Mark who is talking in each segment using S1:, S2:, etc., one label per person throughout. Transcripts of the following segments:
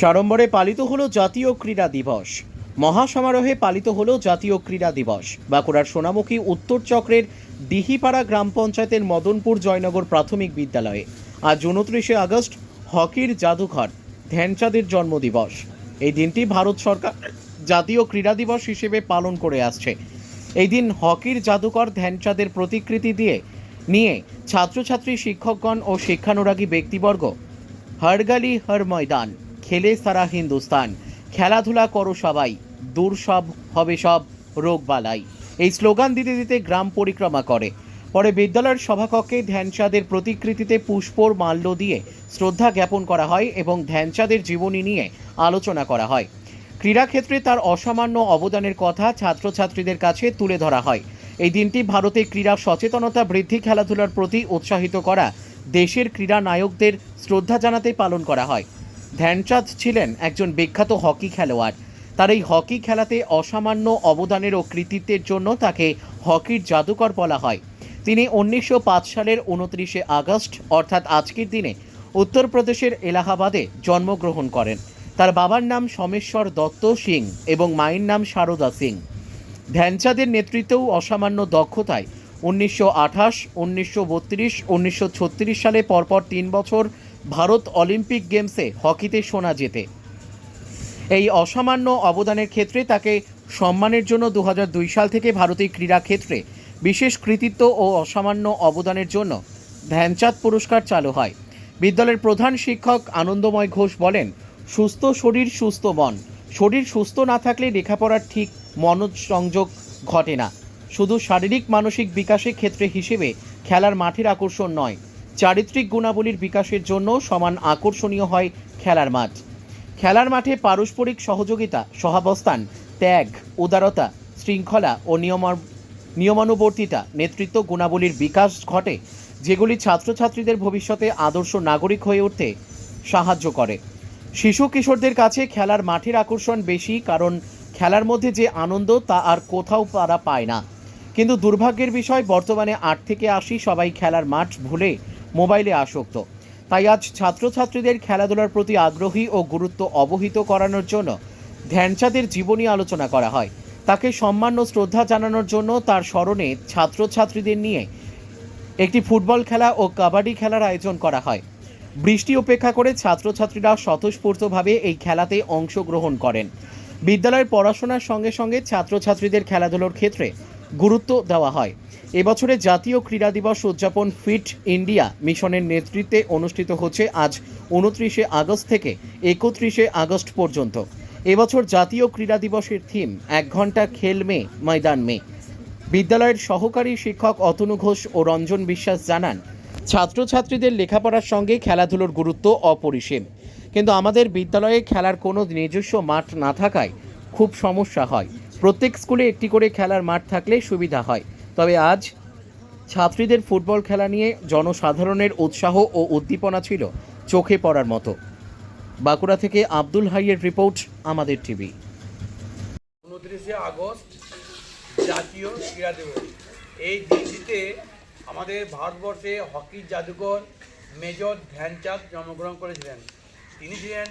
S1: সাড়ম্বরে পালিত হলো জাতীয় ক্রীড়া দিবস। মহাসমারোহে পালিত হলো জাতীয় ক্রীড়া দিবস। বাঁকুড়ার সোনামুখী উত্তর চক্রের দিহিপাড়া গ্রাম পঞ্চায়েতের মদনপুর জয়নগর প্রাথমিক বিদ্যালয়ে। আজ উনত্রিশে আগস্ট, হকির জাদুঘর, ধ্যানচাঁদের জন্মদিবস। এই দিনটি ভারত সরকার জাতীয় ক্রীড়া দিবস হিসেবে পালন করে আসছে। এই দিন হকির জাদুকর ধ্যানচাঁদের প্রতিকৃতি দিয়ে নিয়ে ছাত্রছাত্রী, শিক্ষকগণ ও শিক্ষানুরাগী ব্যক্তিবর্গ হরগালি হর ময়দান। খেলে সারা হিন্দুস্তান। খেলাধুলা করো সবাই, দূর সব হবে সব রোগ বালাই এই স্লোগান দিতে দিতে গ্রাম পরিক্রমা করে। পরে বিদ্যালয়ের সভাকক্ষে ধ্যানচাঁদের প্রতিকৃতিতে পুষ্পর মাল্য দিয়ে শ্রদ্ধা জ্ঞাপন করা হয় এবং ধ্যানচাঁদের জীবনী নিয়ে আলোচনা করা হয়। ক্রীড়াক্ষেত্রে তার অসামান্য অবদানের কথা ছাত্রছাত্রীদের কাছে তুলে ধরা হয়। এই দিনটি ভারতে ক্রীড়া সচেতনতা বৃদ্ধি খেলাধুলার প্রতি উৎসাহিত করা দেশের ক্রীড়া নায়কদের শ্রদ্ধা জানাতে পালন করা হয়। ধ্যানচাঁদ ছিলেন একজন বিখ্যাত হকি খেলোয়াড়। তার এই হকি খেলাতে অসামান্য অবদানের ও কৃতিত্বের জন্য তাকে হকির জাদুকর বলা হয়। তিনি উনিশশো পাঁচ সালের উনত্রিশে আগস্ট, অর্থাৎ আজকের দিনে, উত্তরপ্রদেশের এলাহাবাদে জন্মগ্রহণ করেন। তার বাবার নাম সোমেশ্বর দত্ত সিং এবং মায়ের নাম সারদা সিং। ধ্যানচাঁদের নেতৃত্বেও অসামান্য দক্ষতায় উনিশশো আঠাশ, উনিশশো বত্রিশ, উনিশশো ছত্রিশ সালে পরপর তিন বছর ভারত অলিম্পিক গেমসে হকিতে সোনা জেতে। এই অসামান্য অবদানের ক্ষেত্রে তাকে সম্মানের জন্য দু হাজার দুই সাল থেকে ভারতীয় ক্রীড়া ক্ষেত্রে বিশেষ কৃতিত্ব ও অসামান্য অবদানের জন্য ধ্যানচাঁদ পুরস্কার চালু হয়। বিদ্যালয়ের প্রধান শিক্ষক আনন্দময় ঘোষ বলেন, সুস্থ শরীর, সুস্থ মন। শরীর সুস্থ না থাকলে লেখাপড়ার ঠিক মনোসংযোগ ঘটে না। শুধু শারীরিক, মানসিক বিকাশের ক্ষেত্রে হিসেবে খেলার মাঠের আকর্ষণ নয় চারিত্রিক গুণাবলীর বিকাশের জন্য সমান আকর্ষণীয় হয় খেলার মাঠ। খেলার মাঠে পারস্পরিক সহযোগিতা, সহাবস্থান, ত্যাগ, উদারতা, শৃঙ্খলা ও নিয়ম নিয়মানুবর্তিতা, নেতৃত্ব গুণাবলীর বিকাশ ঘটে, যেগুলি ছাত্রছাত্রীদের ভবিষ্যতে আদর্শ নাগরিক হয়ে উঠতে সাহায্য করে। শিশু কিশোরদের কাছে খেলার মাঠের আকর্ষণ বেশি কারণ খেলার মধ্যে যে আনন্দ তা আর কোথাও তারা পায় না। কিন্তু দুর্ভাগ্যের বিষয়, বর্তমানে আট থেকে আশি সবাই খেলার মাঠ ভুলে মোবাইলে আসক্ত। তাই আজ ছাত্রছাত্রীদের খেলাধুলার প্রতি আগ্রহী ও গুরুত্ব অবহিত করানোর জন্য ধ্যানচাঁদের জীবনী আলোচনা করা হয়। তাকে সম্মান ও শ্রদ্ধা জানানোর জন্য তার স্মরণে ছাত্রছাত্রীদের নিয়ে একটি ফুটবল খেলা ও কাবাডি খেলার আয়োজন করা হয়। বৃষ্টি উপেক্ষা করে ছাত্রছাত্রীরা স্বতঃস্ফূর্তভাবে এই খেলাতে অংশগ্রহণ করেন। বিদ্যালয়ের পড়াশোনার সঙ্গে সঙ্গে ছাত্রছাত্রীদের খেলাধুলোর ক্ষেত্রে গুরুত্ব দেওয়া হয়। এবছরে জাতীয় ক্রীড়া দিবস উদযাপন ফিট ইন্ডিয়া মিশনের নেতৃত্বে অনুষ্ঠিত হচ্ছে আজ উনত্রিশে আগস্ট থেকে একত্রিশে আগস্ট পর্যন্ত। এবছর জাতীয় ক্রীড়া দিবসের থিম, এক ঘণ্টা খেল মে, ময়দান মে। বিদ্যালয়ের সহকারী শিক্ষক অতনু ঘোষ ও রঞ্জন বিশ্বাস জানান, ছাত্রছাত্রীদের লেখাপড়ার সঙ্গে খেলাধুলোর গুরুত্ব অপরিসীম। কিন্তু আমাদের বিদ্যালয়ে খেলার কোনো নিজস্ব মাঠ না থাকায় খুব সমস্যা হয়। প্রত্যেক স্কুলে একটি করে খেলার মাঠ থাকলে সুবিধা হয়। তবে আজ ছাত্রীদের ফুটবল খেলা নিয়ে জনসাধারণের উৎসাহ ও উদ্দীপনা ছিল চোখে পড়ার মতো। বাঁকুড়া থেকে আব্দুল হাইয়ের রিপোর্ট, আমাদের টিভি।
S2: উনত্রিশে আগস্ট জাতীয় ক্রীড়া দিবস। এই দিনটিতে আমাদের ভারতবর্ষে হকির জাদুকর মেজর ধ্যানচাঁদ জন্মগ্রহণ করেছিলেন। তিনি ছিলেন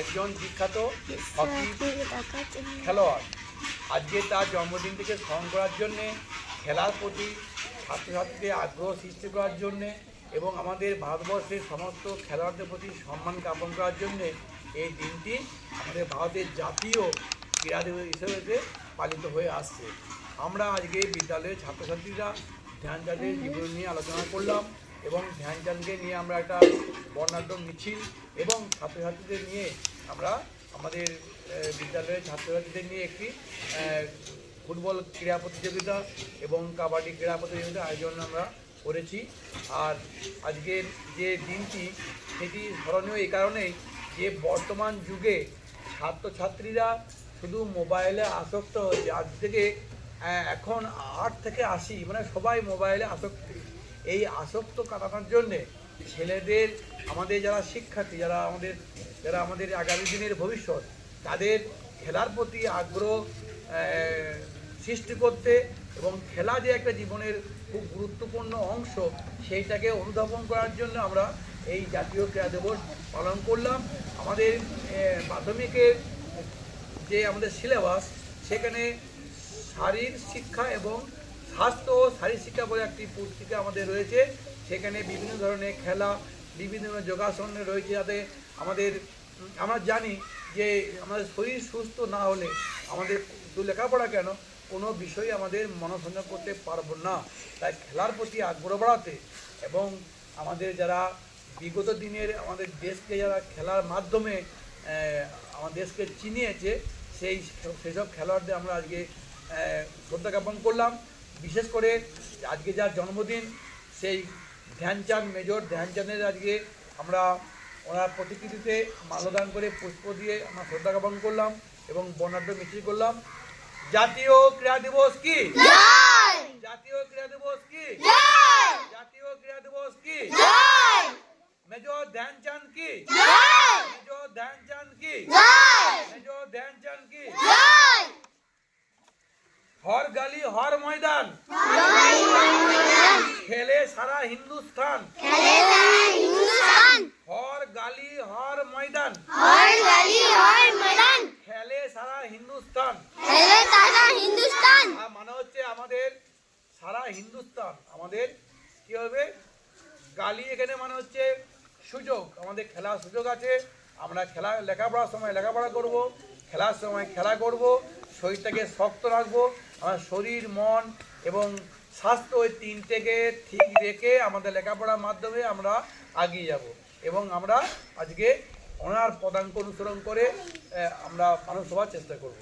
S2: একজন বিখ্যাত হকি খেলোয়াড়। আজকে তার জন্মদিনটিকে স্মরণ করার জন্যে, খেলার প্রতি ছাত্রছাত্রীদের আগ্রহ সৃষ্টি করার জন্যে এবং আমাদের ভারতবর্ষের সমস্ত খেলোয়াড়দের প্রতি সম্মান জ্ঞাপন করার জন্যে এই দিনটি আমাদের ভারতের জাতীয় ক্রীড়া দিবস হিসেবে পালিত হয়ে আসছে। আমরা আজকে বিদ্যালয়ের ছাত্রছাত্রীরা ধ্যানচাঁদের জীবন নিয়ে আলোচনা করলাম এবং ধ্যানচাঁদকে নিয়ে আমরা একটা বর্ণাঢ্য মিছিল এবং ছাত্রছাত্রীদের নিয়ে আমরা আমাদের বিদ্যালয়ের ছাত্রছাত্রীদের নিয়ে একটি ফুটবল ক্রীড়া প্রতিযোগিতা এবং কাবাডি ক্রীড়া প্রতিযোগিতা আয়োজন আমরা করেছি। আর আজকের যে দিনটি, সেটি স্মরণীয় এই কারণেই যে বর্তমান যুগে ছাত্রছাত্রীরা শুধু মোবাইলে আসক্ত হয়েছে আজ থেকে এখন আট থেকে আশি মানে সবাই মোবাইলে আসক্তি। এই আসক্ত কাটানোর জন্যে ছেলেদের, আমাদের যারা শিক্ষার্থী, যারা আমাদের যারা আমাদের আগামী দিনের ভবিষ্যৎ, তাদের খেলার প্রতি আগ্রহ সৃষ্টি করতে এবং খেলা যে একটা জীবনের খুব গুরুত্বপূর্ণ অংশ, সেইটাকে অনুধাবন করার জন্য আমরা এই জাতীয় ক্রীড়া দিবস পালন করলাম। আমাদের মাধ্যমিকের যে আমাদের সিলেবাস, সেখানে শারীর শিক্ষা এবং স্বাস্থ্য ও শারীর শিক্ষা বলে একটি পুস্তিকা আমাদের রয়েছে। সেখানে বিভিন্ন ধরনের খেলা, বিভিন্ন ধরনের যোগাসন রয়েছে যাতে আমাদের, আমরা জানি যে আমাদের শরীর সুস্থ না হলে আমাদের শুধু লেখাপড়া কেন? কোনো বিষয় আমাদের মনসংযোগ করতে পারব না। তাই খেলার প্রতি আগ্রহ বাড়াতে এবং আমাদের যারা বিগত দিনের আমাদের দেশকে যারা খেলার মাধ্যমে আমাদের দেশকে চিনিয়েছে, সেই, সেসব খেলোয়াড়দের আমরা আজকে শ্রদ্ধা জ্ঞাপন করলাম। বিশেষ করে আজকে যার জন্মদিন সেই ধ্যানচাঁদ মেজর ধ্যানচাঁদের আজকে আমরা ওনার প্রতিকৃতিতে মাল্যদান করে পুষ্প দিয়ে আমরা শ্রদ্ধা জ্ঞাপন করলাম এবং বর্ণাঢ্য মিছিল করলাম। জাতীয় ক্রীড়া দিবস কি? জাতীয় ক্রীড়া দিবস কি? জাতীয় ক্রীড়া দিবস কি? মেজর ধ্যানচাঁদ কি? মেজর ধ্যানচাঁদ কি? মেজর ধ্যানচাঁদ কি? হর গালি হর ময়দান খেলে সারা হিন্দুস্তান হর গালি হর ময়দান। খেলে সারা হিন্দুস্তান
S3: হিন্দুস্তান
S2: আর মানে হচ্ছে আমাদের সারা হিন্দুস্তান আমাদের কি হবে? গালি এখানে মানে হচ্ছে সুযোগ। আমাদের খেলার সুযোগ আছে। আমরা খেলা লেখাপড়ার সময় লেখাপড়া করব খেলার সময় খেলা করব শরীরটাকে শক্ত রাখব। আমার শরীর মন এবং স্বাস্থ্য ওই তিনটেকে ঠিক রেখে আমাদের লেখাপড়ার মাধ্যমে আমরা আগিয়ে যাব। এবং আমরা আজকে ওনার পদাঙ্ক অনুসরণ করে আমরা মানুষ হওয়ার চেষ্টা করব।